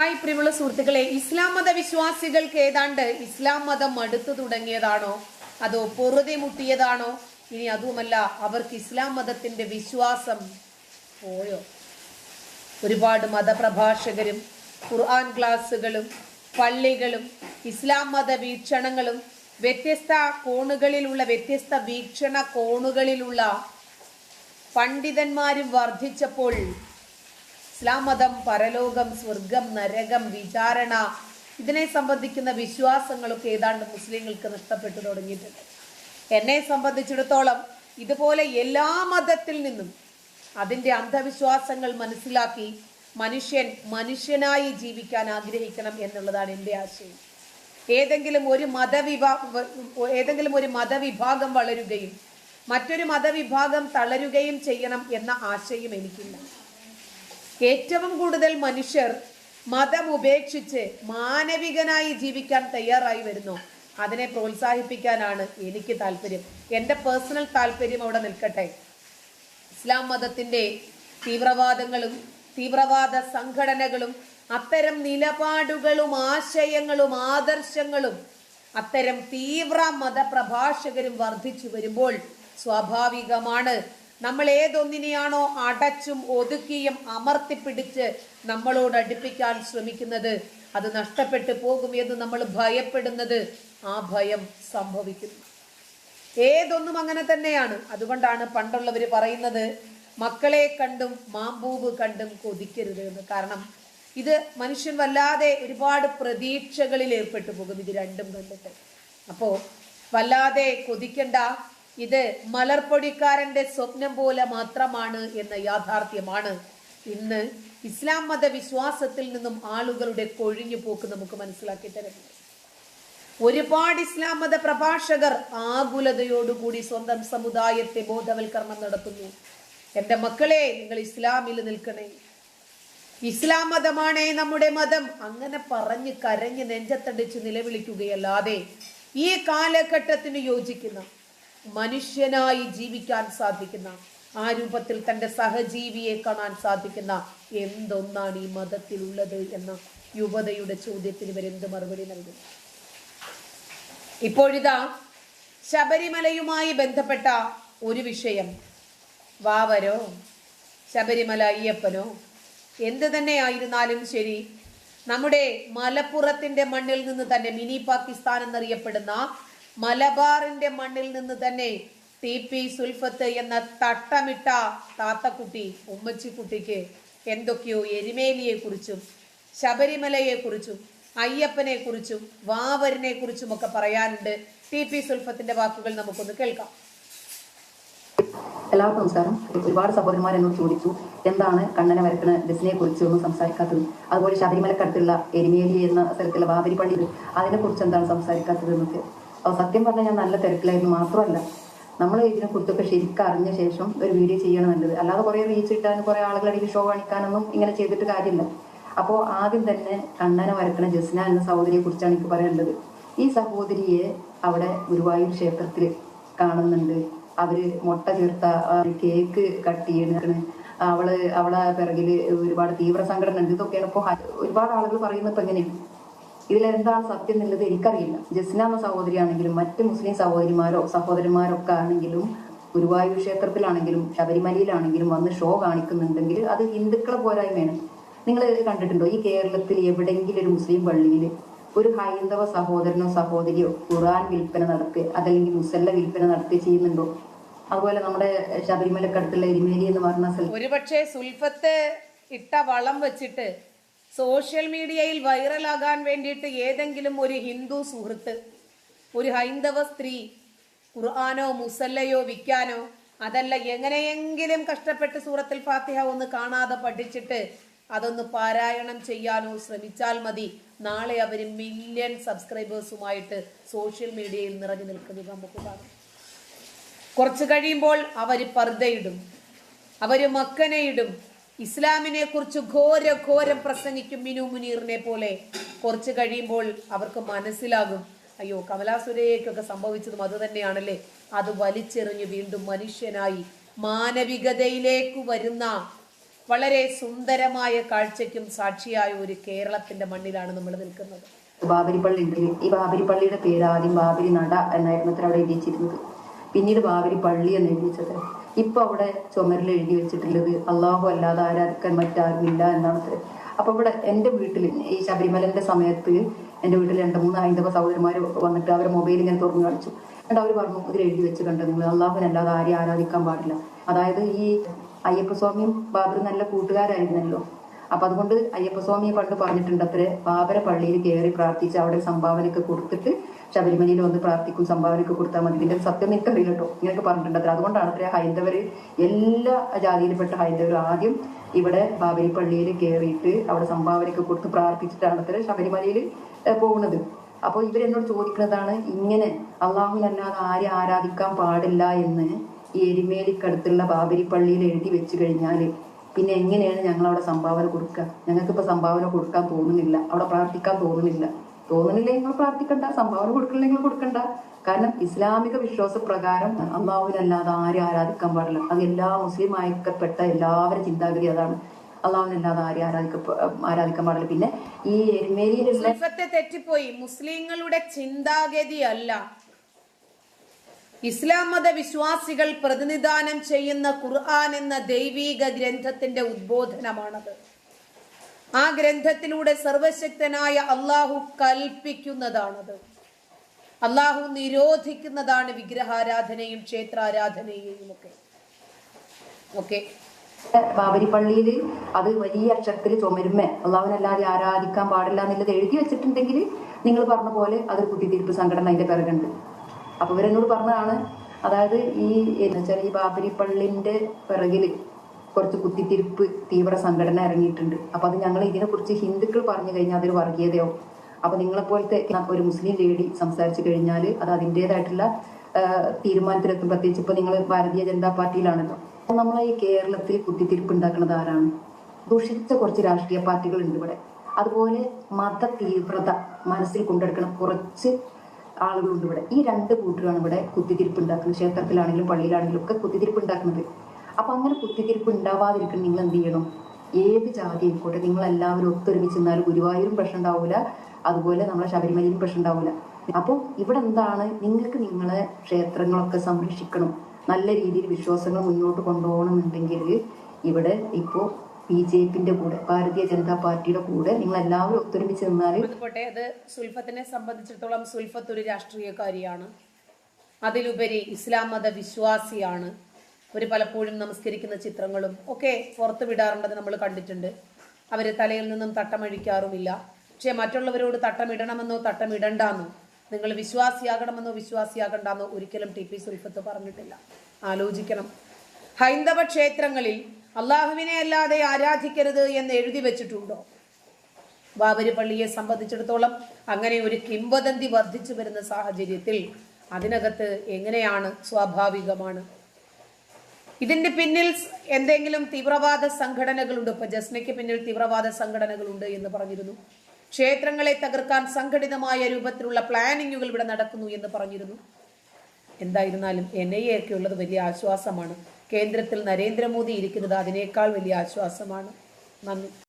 Hi പ്രിയമുള്ള സുഹൃത്തുക്കളെ ഇസ്ലാം മത വിശ്വാസികൾക്ക് ഏതാണ്ട് ഇസ്ലാം മതം അടുത്തു തുടങ്ങിയതാണോ? അതോ പൊറുതെ മുട്ടിയതാണോ? ഇനി അതുമല്ല അവർക്ക് ഇസ്ലാം മതത്തിന്റെ വിശ്വാസം പോയോ? ഒരുപാട് മതപ്രഭാഷകരും ഖുർആൻ ക്ലാസ്സുകളും പള്ളികളും ഇസ്ലാം മത വീക്ഷണങ്ങളും വ്യത്യസ്ത കോണുകളിലുള്ള വ്യത്യസ്ത വീക്ഷണ കോണുകളിലുള്ള പണ്ഡിതന്മാരും വർദ്ധിച്ചപ്പോൾ ഇസ്ലാം മതം പരലോകം സ്വർഗം നരകം വിചാരണ ഇതിനെ സംബന്ധിക്കുന്ന വിശ്വാസങ്ങളൊക്കെ ഏതാണ്ട് മുസ്ലിങ്ങൾക്ക് നഷ്ടപ്പെട്ടു തുടങ്ങിയിട്ടുണ്ട്. എന്നെ സംബന്ധിച്ചിടത്തോളം ഇതുപോലെ എല്ലാ മതത്തിൽ നിന്നും അതിന്റെ അന്ധവിശ്വാസങ്ങൾ മനസ്സിലാക്കി മനുഷ്യൻ മനുഷ്യനായി ജീവിക്കാൻ ആഗ്രഹിക്കണം എന്നുള്ളതാണ് എന്റെ ആശയം. ഏതെങ്കിലും ഒരു മതവിഭാ ഏതെങ്കിലും ഒരു മതവിഭാഗം വളരുകയും മറ്റൊരു മതവിഭാഗം തളരുകയും ചെയ്യണം എന്ന ആശയം എനിക്കില്ല. ഏറ്റവും കൂടുതൽ മനുഷ്യർ മതം ഉപേക്ഷിച്ച് മാനവികനായി ജീവിക്കാൻ തയ്യാറായി വരുന്നു. അതിനെ പ്രോത്സാഹിപ്പിക്കാനാണ് എനിക്ക് താല്പര്യം. എന്റെ പേഴ്സണൽ താല്പര്യം അവിടെ നിൽക്കട്ടെ. ഇസ്ലാം മതത്തിന്റെ തീവ്രവാദങ്ങളും തീവ്രവാദ സംഘടനകളും അത്തരം നിലപാടുകളും ആശയങ്ങളും ആദർശങ്ങളും അത്തരം തീവ്ര മതപ്രഭാഷകരും വർദ്ധിച്ചു വരുമ്പോൾ സ്വാഭാവികമാണ് നമ്മൾ ഏതൊന്നിനെയാണോ അടച്ചും ഒതുക്കിയും അമർത്തിപ്പിടിച്ച് നമ്മളോട് അടുപ്പിക്കാൻ ശ്രമിക്കുന്നത്? അത് നഷ്ടപ്പെട്ടു പോകും എന്ന് നമ്മൾ ഭയപ്പെടുന്നത് ആ ഭയം സംഭവിക്കുന്നു ഏതൊന്നും അങ്ങനെ തന്നെയാണ്. അതുകൊണ്ടാണ് പണ്ടുള്ളവർ പറയുന്നത് മക്കളെ കണ്ടും മാമ്പൂവ് കണ്ടും കൊതിക്കരുത് എന്ന്. കാരണം ഇത് മനുഷ്യൻ വല്ലാതെ ഒരുപാട് പ്രതീക്ഷകളിൽ ഏർപ്പെട്ടു പോകും. ഇത് രണ്ടും കണ്ടിട്ട്. അപ്പോൾ വല്ലാതെ കൊതിക്കണ്ട ഇത് മലർപ്പൊടിക്കാരന്റെ സ്വപ്നം പോലെ മാത്രമാണ് എന്ന യാഥാർത്ഥ്യമാണ്. ഇന്ന് ഇസ്ലാം മത വിശ്വാസത്തിൽ നിന്നും ആളുകളുടെ കൊഴിഞ്ഞു പോക്ക് നമുക്ക് മനസ്സിലാക്കി തരുന്നത് ഒരുപാട് ഇസ്ലാം മത പ്രഭാഷകർ ആകുലതയോടുകൂടി സ്വന്തം സമുദായത്തെ ബോധവൽക്കരണം നടത്തുന്നു. എന്റെ മക്കളെ നിങ്ങൾ ഇസ്ലാമിൽ നിൽക്കണേ. ഇസ്ലാം മതമാണേ നമ്മുടെ മതം. അങ്ങനെ പറഞ്ഞ് കരഞ്ഞ് നെഞ്ചത്തടിച്ച് നിലവിളിക്കുകയല്ലാതെ ഈ കാലഘട്ടത്തിന് യോജിക്കുന്ന മനുഷ്യനായി ജീവിക്കാൻ സാധിക്കുന്ന ആ രൂപത്തിൽ തന്റെ സഹജീവിയെ കാണാൻ സാധിക്കുന്ന എന്തൊന്നാണ് ഈ മതത്തിലുള്ളത് എന്ന യുവതയുടെ ചോദ്യത്തിന് ഇവരെന്ത് മറുപടി നൽകും? ഇപ്പോഴിതാ ശബരിമലയുമായി ബന്ധപ്പെട്ട ഒരു വിഷയം. വാവരോ ശബരിമല അയ്യപ്പനോ? എന്ത് തന്നെ ആയിരുന്നാലും ശരി നമ്മുടെ മലപ്പുറത്തിന്റെ മണ്ണിൽ നിന്ന് തന്നെ മിനി പാകിസ്ഥാൻ എന്നറിയപ്പെടുന്ന മലബാറിന്റെ മണ്ണിൽ നിന്ന് തന്നെ ടി പി സുൽഫത്ത് എന്ന തട്ടമിട്ട താത്തക്കുട്ടി ഉമ്മച്ചിക്കുട്ടിക്ക് എന്തൊക്കെയോ എരുമേലിയെ കുറിച്ചും ശബരിമലയെ കുറിച്ചും അയ്യപ്പനെ കുറിച്ചും വാവരനെ കുറിച്ചും ഒക്കെ പറയാനുണ്ട്. ടി പി സുൽഫത്തിന്റെ വാക്കുകൾ നമുക്കൊന്ന് കേൾക്കാം. എല്ലാവർക്കും നമസ്കാരം. ഒരുപാട് സഹോദരന്മാർ എന്നോട് ചോദിച്ചു എന്താണ് കണ്ണനെ വരക്കുന്ന ബസ്സിനെ കുറിച്ച് ഒന്നും സംസാരിക്കാത്തത്? അതുപോലെ ശബരിമലക്കടുത്തുള്ള എരുമേലി എന്ന സ്ഥലത്തുള്ള ബാബരി പള്ളി അതിനെ കുറിച്ച് എന്താണ് സംസാരിക്കാത്തത് എന്നൊക്കെ അപ്പോൾ സത്യം പറഞ്ഞാൽ ഞാൻ നല്ല തിരക്കിലായിരുന്നു. മാത്രമല്ല നമ്മൾ ഇതിനെ കുറിച്ചൊക്കെ ശരിക്കും അറിഞ്ഞ ശേഷം ഒരു വീഡിയോ ചെയ്യണം നല്ലത്. അല്ലാതെ കുറേ റീച്ച് കിട്ടാനും കുറേ ആളുകളുടെ ഷോ കാണിക്കാനൊന്നും ഇങ്ങനെ ചെയ്തിട്ട് കാര്യമില്ല. അപ്പോൾ ആദ്യം തന്നെ കണ്ണനെ വരക്കണ ജസ്ന എന്ന സഹോദരിയെ കുറിച്ചാണ് എനിക്ക് പറയാനുള്ളത്. ഈ സഹോദരിയെ അവിടെ ഗുരുവായൂർ ക്ഷേത്രത്തിൽ കാണുന്നുണ്ട്. അവർ മുട്ട ചേർത്ത കേക്ക് കട്ട് ചെയ്യണ അവൾ അവളെ പിറകിൽ ഒരുപാട് തീവ്ര സംഘടന ഉണ്ട് ഇതൊക്കെയാണ് ഇപ്പൊ ഒരുപാട് ആളുകൾ പറയുന്നത് എങ്ങനെയാണ് ഇതിലെന്താണ് സത്യം എന്നുള്ളത് എനിക്കറിയില്ല. ജസ്ന എന്ന സഹോദരിയാണെങ്കിലും മറ്റ് മുസ്ലിം സഹോദരിമാരോ സഹോദരന്മാരൊക്കെ ആണെങ്കിലും ഗുരുവായൂർ ക്ഷേത്രത്തിലാണെങ്കിലും ശബരിമലയിലാണെങ്കിലും വന്ന് ഷോ കാണിക്കുന്നുണ്ടെങ്കിൽ അത് ഹിന്ദുക്കളെ പോരായ്മയാണ്. നിങ്ങൾ കണ്ടിട്ടുണ്ടോ? ഈ കേരളത്തിൽ എവിടെയെങ്കിലും ഒരു മുസ്ലിം പള്ളിയിൽ ഒരു ഹൈന്ദവ സഹോദരനോ സഹോദരിയോ ഖുറാൻ വിൽപ്പന നടത്തി അതല്ലെങ്കിൽ മുസല്ല വിൽപ്പന നടത്തി ചെയ്യുന്നുണ്ടോ? അതുപോലെ നമ്മുടെ ശബരിമലക്കടുത്തുള്ള എരിമേലി എന്ന് പറഞ്ഞ സ്ഥലം ഒരുപക്ഷെ സുൽഫത്ത് ഇട്ട വളം വെച്ചിട്ട് സോഷ്യൽ മീഡിയയിൽ വൈറലാകാൻ വേണ്ടിയിട്ട് ഏതെങ്കിലും ഒരു ഹിന്ദു സുഹൃത്ത് ഒരു ഹൈന്ദവ സ്ത്രീ ഖുർആാനോ മുസല്ലയോ വിൽക്കാനോ അതല്ല എങ്ങനെയെങ്കിലും കഷ്ടപ്പെട്ട് സൂറത്തിൽ ഫാത്തിഹ ഒന്ന് കാണാതെ പഠിച്ചിട്ട് അതൊന്ന് പാരായണം ചെയ്യാനോ ശ്രമിച്ചാൽ മതി. നാളെ അവർ മില്യൺ സബ്സ്ക്രൈബേഴ്സുമായിട്ട് സോഷ്യൽ മീഡിയയിൽ നിറഞ്ഞു നിൽക്കുന്നത് നമുക്ക് കാണാം. കുറച്ച് കഴിയുമ്പോൾ അവർ പർദ്ദയിടും. അവർ മക്കനയിടും. ഇസ്ലാമിനെ കുറിച്ച് ഘോര ഘോരം പ്രസംഗിക്കും മിനു മുനീറിനെ പോലെ. കുറച്ച് കഴിയുമ്പോൾ അവർക്ക് മനസ്സിലാകും. അയ്യോ കമലാസുരയ്ക്കൊക്കെ സംഭവിച്ചതും അത് തന്നെയാണല്ലേ? അത് വലിച്ചെറിഞ്ഞ് വീണ്ടും മനുഷ്യനായി മാനവികതയിലേക്ക് വരുന്ന വളരെ സുന്ദരമായ കാഴ്ചയ്ക്കും സാക്ഷിയായ ഒരു കേരളത്തിന്റെ മണ്ണിലാണ് നമ്മൾ നിൽക്കുന്നത്. ബാബരി പള്ളി ഈ ബാബരി പള്ളിയുടെ പേര് ആദ്യം ബാബരി നട എന്നായിരുന്നു അത്ര അവിടെ എഴുതിച്ചിരുന്നത്. പിന്നീട് ബാബരി പള്ളി എന്ന് എഴുതി ഇപ്പൊ അവിടെ ചുമരിൽ എഴുതി വെച്ചിട്ടുള്ളത് അള്ളാഹു അല്ലാതെ ആരാധിക്കാൻ മറ്റാരുമില്ല എന്നാണ് അത്ര അപ്പൊ ഇവിടെ എന്റെ വീട്ടിൽ ഈ ശബരിമലന്റെ സമയത്ത് എന്റെ വീട്ടിൽ രണ്ട് മൂന്ന് ഹൈന്ദവ സഹോദരന്മാർ വന്നിട്ട് അവരെ മൊബൈൽ ഇങ്ങനെ തുറന്നു കാണിച്ചു. എന്നിട്ട് അവർ പറഞ്ഞു ഇതിൽ എഴുതി വെച്ച് കണ്ടത് നിങ്ങൾ? അള്ളാഹുവിനല്ലാതെ ആരെയും ആരാധിക്കാൻ പാടില്ല. അതായത് ഈ അയ്യപ്പസ്വാമിയും ബാബർ നല്ല കൂട്ടുകാരായിരുന്നല്ലോ. അപ്പൊ അതുകൊണ്ട് അയ്യപ്പസ്വാമിയെ പണ്ട് പറഞ്ഞിട്ടുണ്ട് അത്രേ ബാബര പള്ളിയിൽ കയറി പ്രാർത്ഥിച്ച് അവിടെ സംഭാവനയൊക്കെ കൊടുത്തിട്ട് ശബരിമലയിൽ വന്ന് പ്രാർത്ഥിക്കും സംഭാവനയൊക്കെ കൊടുത്താൽ മതി. ഇതിന്റെ സത്യം എനിക്കറിയില്ല കേട്ടോ. ഇങ്ങനെയൊക്കെ പറഞ്ഞിട്ടുണ്ട്. അത്ര അതുകൊണ്ടാണ് അത്ര ഹൈന്ദവര് എല്ലാ ജാതിയിൽപ്പെട്ട ഹൈന്ദവർ ആദ്യം ഇവിടെ ബാബരി പള്ളിയിൽ കയറിയിട്ട് അവിടെ സംഭാവനയൊക്കെ കൊടുത്ത് പ്രാർത്ഥിച്ചിട്ടാണ് അത്ര ശബരിമലയിൽ പോകുന്നത്. അപ്പോൾ ഇവരെന്നോട് ചോദിക്കുന്നതാണ് ഇങ്ങനെ അള്ളാഹുവിനല്ലാതെ ആരെ ആരാധിക്കാൻ പാടില്ല എന്ന് എരിമേലിക്കടുത്തുള്ള ബാബരി പള്ളിയിൽ എഴുതി വെച്ച് കഴിഞ്ഞാൽ പിന്നെ എങ്ങനെയാണ് ഞങ്ങൾ അവിടെ സംഭാവന കൊടുക്കുക? ഞങ്ങൾക്ക് ഇപ്പൊ സംഭാവന കൊടുക്കാൻ തോന്നുന്നില്ല. അവിടെ പ്രാർത്ഥിക്കാൻ തോന്നുന്നില്ല. തോന്നുന്നില്ല നിങ്ങൾ പ്രാർത്ഥിക്കണ്ട സംഭാവന നിങ്ങൾ കൊടുക്കണ്ട. കാരണം ഇസ്ലാമിക വിശ്വാസ പ്രകാരം അള്ളാഹുവിനല്ലാതെ ആരും ആരാധിക്കാൻ പാടില്ല. അത് എല്ലാ മുസ്ലിം അയക്കപ്പെട്ട എല്ലാവരും ചിന്താഗതി അതാണ്. അള്ളാഹുവിനല്ലാതെ ആരും ആരാധിക്ക ആരാധിക്കാൻ പാടില്ല. പിന്നെ ഈ എരുമേലിയിലുള്ള തെറ്റിപ്പോയി. മുസ്ലിങ്ങളുടെ ചിന്താഗതി അല്ല. ഇസ്ലാം മത വിശ്വാസികൾ പ്രതിനിധാനം ചെയ്യുന്ന ഖുർആൻ എന്ന ദൈവീക ഗ്രന്ഥത്തിന്റെ ഉദ്ബോധനമാണത്. ആ ഗ്രന്ഥത്തിലൂടെ സർവശക്തനായ അള്ളാഹു കൽപ്പിക്കുന്നതാണത്. അള്ളാഹു നിരോധിക്കുന്നതാണ് വിഗ്രഹാരാധനയും ക്ഷേത്രാരാധനയും ഒക്കെ ഓക്കെ. ബാബരി പള്ളിയിൽ അത് വലിയ അക്ഷരത്തിൽ ചുമരുമേ. അള്ളാഹുവിനല്ലാതെ ആരാധിക്കാൻ പാടില്ല എന്നുള്ളത് എഴുതി വെച്ചിട്ടുണ്ടെങ്കിൽ നിങ്ങൾ പറഞ്ഞ പോലെ അതൊരു കുത്തിത്തിരിപ്പ് സംഘടന അതിന്റെ പിറകുണ്ട്. അപ്പൊ ഇവരെന്നോട് പറഞ്ഞതാണ് അതായത് ഈ എന്ന് വെച്ചാൽ ഈ ബാബരി പള്ളിന്റെ പിറകിൽ കുറച്ച് കുത്തിത്തിരിപ്പ് തീവ്ര സംഘടന ഇറങ്ങിയിട്ടുണ്ട്. അപ്പൊ അത് ഞങ്ങൾ ഇതിനെ കുറിച്ച് ഹിന്ദുക്കൾ പറഞ്ഞു കഴിഞ്ഞാൽ അതൊരു വർഗീയതയോ? അപ്പൊ നിങ്ങളെപ്പോലത്തെ ഒരു മുസ്ലിം ലേഡി സംസാരിച്ചു കഴിഞ്ഞാൽ അത് അതിന്റെതായിട്ടുള്ള തീരുമാനത്തിലെത്തും. പ്രത്യേകിച്ച് ഇപ്പൊ നിങ്ങൾ ഭാരതീയ ജനതാ പാർട്ടിയിലാണല്ലോ. നമ്മളെ ഈ കേരളത്തിൽ കുത്തിത്തിരിപ്പ് ഉണ്ടാക്കുന്നത് ആരാണ്? ദുഷിച്ച കുറച്ച് രാഷ്ട്രീയ പാർട്ടികൾ ഉണ്ട് ഇവിടെ. അതുപോലെ മത തീവ്രത മനസ്സിൽ കൊണ്ടെടുക്കുന്ന കുറച്ച് ആളുകളുണ്ട് ഇവിടെ. ഈ രണ്ട് കൂട്ടരാണ് ഇവിടെ കുത്തിത്തിരിപ്പ് ഉണ്ടാക്കുന്നത്. ക്ഷേത്രത്തിലാണെങ്കിലും പള്ളിയിലാണെങ്കിലും ഒക്കെ കുത്തിത്തിരിപ്പ് ഉണ്ടാക്കുന്നത്. അപ്പൊ അങ്ങനെ കുത്തിത്തിരിപ്പ് ഉണ്ടാവാതിരിക്കണം നിങ്ങൾ എന്ത് ചെയ്യണം? ഏത് ജാതി ആയിക്കോട്ടെ നിങ്ങൾ എല്ലാവരും ഒത്തൊരുമിച്ച് നിന്നാൽ ഗുരുവായൂരും പ്രശ്നം ഉണ്ടാവില്ല അതുപോലെ നമ്മളെ ശബരിമലയിലും പ്രശ്നം ഉണ്ടാവില്ല അപ്പോൾ ഇവിടെ എന്താണ്? നിങ്ങൾക്ക് നിങ്ങളെ ക്ഷേത്രങ്ങളൊക്കെ സംരക്ഷിക്കണം. നല്ല രീതിയിൽ വിശ്വാസങ്ങൾ മുന്നോട്ട് കൊണ്ടുപോകണമെന്നുണ്ടെങ്കിൽ ഇവിടെ ഇപ്പോ ബി ജെ പിന്റെ കൂടെ ഭാരതീയ ജനതാ പാർട്ടിയുടെ കൂടെ നിങ്ങൾ എല്ലാവരും ഒത്തൊരുമിച്ച് നിന്നാൽ അത് സുൽഫത്തിനെ സംബന്ധിച്ചിടത്തോളം സുൽഫത്ത് ഒരു രാഷ്ട്രീയക്കാരിയാണ്. അതിലുപരി ഇസ്ലാം മത വിശ്വാസിയാണ്. ഒരു പലപ്പോഴും നമസ്കരിക്കുന്ന ചിത്രങ്ങളും ഒക്കെ പുറത്ത് വിടാറുണ്ടെന്ന് നമ്മൾ കണ്ടിട്ടുണ്ട്. അവർ തലയിൽ നിന്നും തട്ടമഴിക്കാറുമില്ല. പക്ഷെ മറ്റുള്ളവരോട് തട്ടമിടണമെന്നോ തട്ടമിടണ്ടെന്നോ നിങ്ങൾ വിശ്വാസിയാകണമെന്നോ വിശ്വാസിയാകണ്ടെന്നോ ഒരിക്കലും ടി പി സുൽഫത്ത് പറഞ്ഞിട്ടില്ല. ആലോചിക്കണം. ഹൈന്ദവ ക്ഷേത്രങ്ങളിൽ അള്ളാഹുവിനെ അല്ലാതെ ആരാധിക്കരുത് എന്ന് എഴുതി വെച്ചിട്ടുണ്ടോ? ബാബരി പള്ളിയെ സംബന്ധിച്ചിടത്തോളം അങ്ങനെ ഒരു കിംവദന്തി വർദ്ധിച്ചു വരുന്ന സാഹചര്യത്തിൽ അതിനകത്ത് എങ്ങനെയാണ് സ്വാഭാവികമാണ്? ഇതിന്റെ പിന്നിൽ എന്തെങ്കിലും തീവ്രവാദ സംഘടനകളുണ്ട്? ഇപ്പൊ ജസ്നയ്ക്ക് പിന്നിൽ തീവ്രവാദ സംഘടനകളുണ്ട് എന്ന് പറഞ്ഞിരുന്നു. ക്ഷേത്രങ്ങളെ തകർക്കാൻ സംഘടിതമായ രൂപത്തിലുള്ള പ്ലാനിങ്ങുകൾ ഇവിടെ നടക്കുന്നു എന്ന് പറഞ്ഞിരുന്നു. എന്തായിരുന്നാലും എൻ ഐ എ ഒക്കെ ഉള്ളത് വലിയ ആശ്വാസമാണ്. കേന്ദ്രത്തിൽ നരേന്ദ്രമോദി ഇരിക്കുന്നത് അതിനേക്കാൾ വലിയ ആശ്വാസമാണ്. നന്ദി.